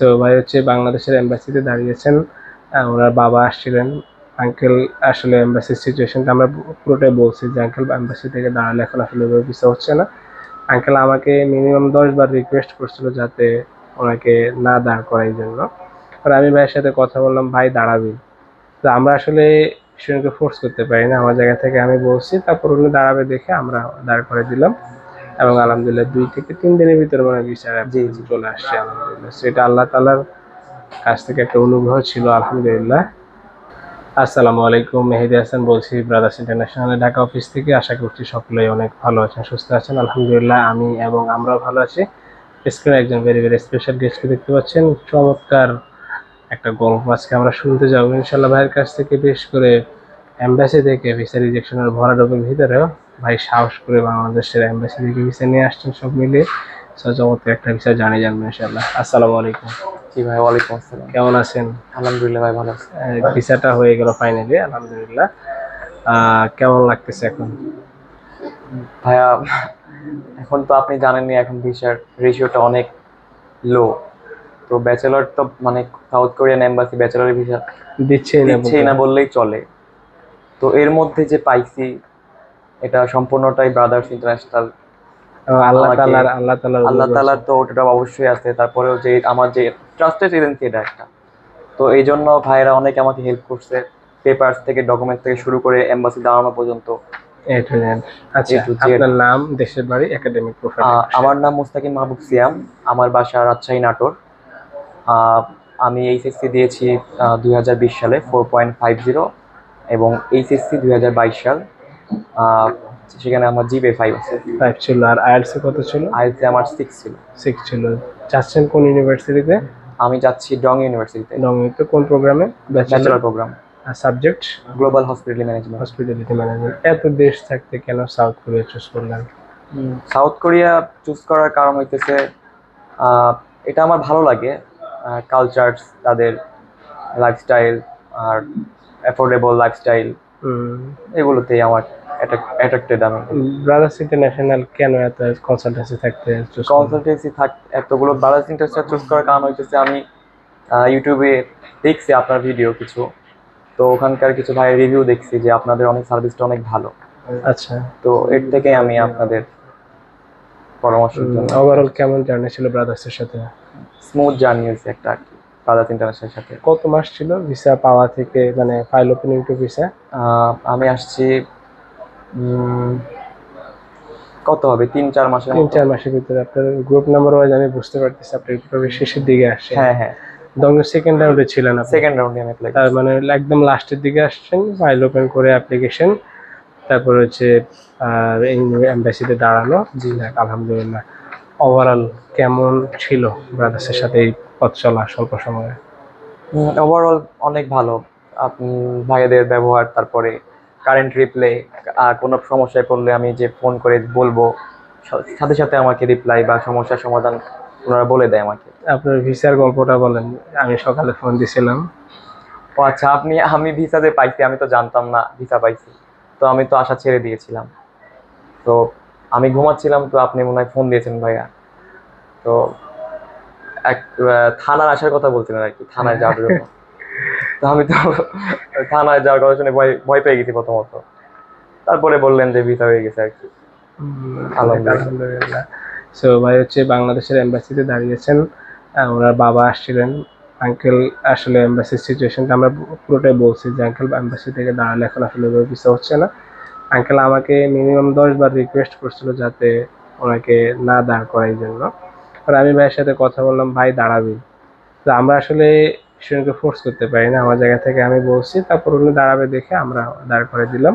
So ভাই হচ্ছে বাংলাদেশের এম্বাসিতে দাঁড়িয়েছেন। ওনার বাবা আসছিলেন। আঙ্কেল আসলে এম্বাসির সিচুয়েশনটা আমরা পুরোটাই বলছি যে আঙ্কেল এম্বাসি থেকে দাঁড়ালে এখন আসলে ভিসা হচ্ছে না। আঙ্কেল আমাকে মিনিমাম দশ বার রিকোয়েস্ট করছিল যাতে ওনাকে না দাঁড় করাই জন্য। আর আমি ভাইয়ের সাথে কথা বললাম, ভাই, দাঁড়াবি। তো আমরা আসলে স্টুডেন্টকে ফোর্স করতে পারি না। আমার জায়গা থেকে আমি বলছি, তারপর উনি দাঁড়াবে দেখে আমরা দাঁড় করে দিলাম। এবং আলহামদুলিল্লাহ দুই থেকে তিন দিনের ভিতরে মানে বিচার। চলে আসছে আলহামদুলিল্লাহ। সেটা আল্লাহ তালার কাছ থেকে একটা অনুগ্রহ ছিল আলহামদুলিল্লাহ। আসসালামু আলাইকুম মেহেদি হাসান বলছি ব্রাদার্স ইন্টারন্যাশনাল ঢাকা অফিস থেকে। আশা করছি সকলেই অনেক ভালো আছেন সুস্থ আছেন। আলহামদুলিল্লাহ আমি এবং আমরাও ভালো আছি। স্ক্রিনে একজন ভেরি ভেরি স্পেশাল গেস্টকে দেখতে পাচ্ছেন। চমৎকার একটা গল্প আজকে আমরা শুনতে যাব। ইনশাল্লাহ ভাইয়ের কাছ থেকে বেশ করে এম্বাসি থেকে ভিসা রিজেকশনের ভরাডুবির ভিতরেও। ভাই সাহস করে বাংলাদেশের এম্বাসি থেকে ভিসা নিয়ে আসছেন সব মিলে চমৎকার একটা ভিসা জানি জানব ইনশাল্লাহ আসসালামু আলাইকুম। জি ভাই ওয়ালাইকুম আসসালাম। কেমন আছেন? আলহামদুলিল্লাহ ভাই ভালো আছি। ভিসাটা হয়ে গেল ফাইনালি আলহামদুলিল্লাহ। কেমন লাগতেছে এখন? ভাইয়া এখন তো আপনি জানেনই এখন ভিসার রেশিওটা অনেক লো তো ব্যাচেলর তো মানে সাউথ কোরিয়ান এম্বাসি ব্যাচেলরের ভিসা দিচ্ছেই না না বললেই চলে। তো এর মধ্যে যে পাইছি এটা সম্পূর্ণটাই ব্রাদার্স ইন্টারন্যাশনাল আল্লাহ তালার আল্লাহ তালার আল্লাহ তালার তো ওটা অবশ্যই আছে। তারপরেও যে আমার যে ট্রাস্টেড এজেন্সি এটা একটা। তো এই জন্য ভাইয়েরা অনেক আমাকে হেল্প করছে পেপারস থেকে ডকুমেন্ট থেকে শুরু করে এম্বাসি দাঁড়ানো পর্যন্ত। আচ্ছা আপনার নাম দেশের বাড়ি একাডেমিক প্রোফাইল আমার নাম মুস্তাকিম মাহবুব সিয়াম। আমার বাসা রাজশাহী নাটোর। আহ, আমি এইচএসসি দিয়েছি দুই হাজার বিশ সালে ফোর পয়েন্ট ফাইভ জিরো এবং এইচএসসি দুই হাজার বাইশ সাল। সেখানে আমার জিবে ফাইভ আছে। ফাইভ ছিল। আর আইএলসি কত ছিল? আইএলসি আমার সিক্স ছিল। সিক্স ছিল। যাচ্ছেন কোন ইউনিভার্সিটিতে আমি যাচ্ছি ডং ইউনিভার্সিটিতে নমিত কোন প্রোগ্রামে bachelor bachelor programme subject global hospital management hospitality management এত দেশ থাকতে কেন সাউথ কোরিয়া চুজ করলেন? সাউথ কোরিয়া চুজ করার কারণ হইতেছে এটা আমার ভালো লাগে কালচার তাদের লাইফস্টাইল আর অ্যাফোর্ডেবল লাইফস্টাইল এগুলোতেই আমার অ্যাট্রাক্টেড আমি ব্রাদার্স ইন্টারন্যাশনাল কেন এত কনসালটেন্সি থাকতে কনসালটেন্সি থাক এতগুলো বালাস ইন্টারেস্ট চুজ করার কারণ হইতেছে আমি ইউটিউবে দেখছি আপনার ভিডিও কিছু। তো ওখানকার কিছু ভাই রিভিউ দেখছি যে আপনাদের অনেক সার্ভিসটা অনেক ভালো। আচ্ছা। তো এর থেকে আমি আপনাদের পরামর্শের জন্য। ওভারঅল কেমন জার্নি ছিল ব্রাদার্সের সাথে? স্মুথ জার্নি হয়েছে একটা আর কি। বাজাজ ইন্টারন্যাশনাল সাথে। কত মাস ছিল ভিসা পাওয়া থেকে মানে ফাইল ওপেনিং টু ভিসা আমি আসছি কত হবে? তিন চার মাসের তিন চার মাসের ভিতরে। আপনার গ্রুপ নাম্বার ওয়াইজ আমি বুঝতে পারতেছি আপনি একটু শেষের দিকে আসছেন হ্যাঁ হ্যাঁ। দঙ্গের সেকেন্ড রাউন্ডে ছিলেন আপনি। সেকেন্ড রাউন্ডে আমি অ্যাপ্লাই তার মানে একদম লাস্টের দিকে আসছেন ফাইল ওপেন করে অ্যাপ্লিকেশন তারপর হচ্ছে এম্বাসিতে দাঁড়ানো। জি আলহামদুলিল্লাহ। ওভারঅল কেমন ছিল ব্রাদার্সের সাথে এই পথ চলা স্বল্প সময়ে। ওভারঅল অনেক ভালো। আপনি ভাইয়াদের ব্যবহার তারপরে কারেন্ট রিপ্লে আর কোনো সমস্যায় পড়লে আমি যে ফোন করে বলব সাথে সাথে আমাকে রিপ্লাই বা সমস্যার সমাধান ওনারা বলে দেয় আমাকে। আপনার ভিসার গল্পটা বলেন আমি সকালে ফোন দিছিলাম। ও আচ্ছা আপনি আমি ভিসা যে পাইছি আমি তো জানতাম না ভিসা পাইছি। তো আমি তো আশা ছেড়ে দিয়েছিলাম। তো আমি ঘুমাচ্ছিলাম তো আপনি মনে হয় ফোন দিয়েছেন ভাইয়া। তো এক থানায় আসার কথা বলছিলেন আর কি থানায় যাওয়ার জন্য। তো আমি তো থানায় যাওয়ার কথা শুনে ভয় ভয় পেয়ে গেছি প্রথমত। তারপরে বললেন যে ভিসা হয়ে গেছে আর কি। আলহামদুলিল্লাহ। সো ভাই হচ্ছে বাংলাদেশের এম্বাসিতে দাঁড়িয়েছেন। ওনার বাবা আসছিলেন। আঙ্কেল আসলে এম্বাসির সিচুয়েশনটা আমরা পুরোটাই বলছি যে আঙ্কেল এম্বাসি থেকে দাঁড়ালে এখন আসলে ভিসা হচ্ছে না। আঙ্কেল আমাকে মিনিমাম দশ বার রিকোয়েস্ট করছিল যাতে ওনাকে না দাঁড় করাই জন্য। আর আমি ভাইয়ের সাথে কথা বললাম ভাই দাঁড়াবি। তো আমরা আসলে স্টুডেন্টকে ফোর্স করতে পারি না। আমার জায়গা থেকে আমি বলছি তারপর উনি দাঁড়াবে দেখে আমরা দাঁড় করে দিলাম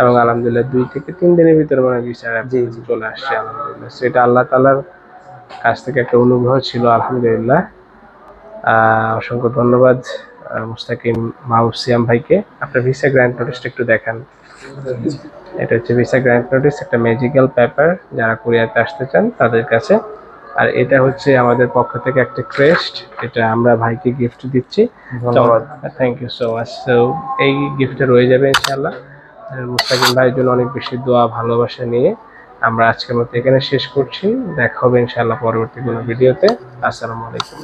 এবং আলহামদুলিল্লাহ দুই থেকে তিন দিনের ভিতরে মানে বিচার। চলে আসছে আলহামদুলিল্লাহ। সেটা আল্লাহ তালার কাছ থেকে একটা অনুগ্রহ ছিল আলহামদুলিল্লাহ। অসংখ্য ধন্যবাদ মুস্তাকিম মাহবুব সিয়াম ভাইকে। আপনার ভিসা গ্র্যান্ড নোটিসটা একটু দেখান। এটা হচ্ছে ভিসা গ্র্যান্ড নোটিস একটা ম্যাজিক্যাল পেপার যারা কোরিয়াতে আসতে চান তাদের কাছে। আর এটা হচ্ছে আমাদের পক্ষ থেকে একটা ক্রেস্ট এটা আমরা ভাইকে গিফট দিচ্ছি। ধন্যবাদ। Thank you so much so এই গিফটটা রয়ে যাবে ইনশাল্লাহ মুস্তাকিম ভাইয়ের জন্য অনেক বেশি দোয়া ভালোবাসা নিয়ে আমরা আজকের মতো এখানে শেষ করছি। দেখা হবে ইনশাল্লাহ পরবর্তী কোনো ভিডিওতে আসসালামু আলাইকুম।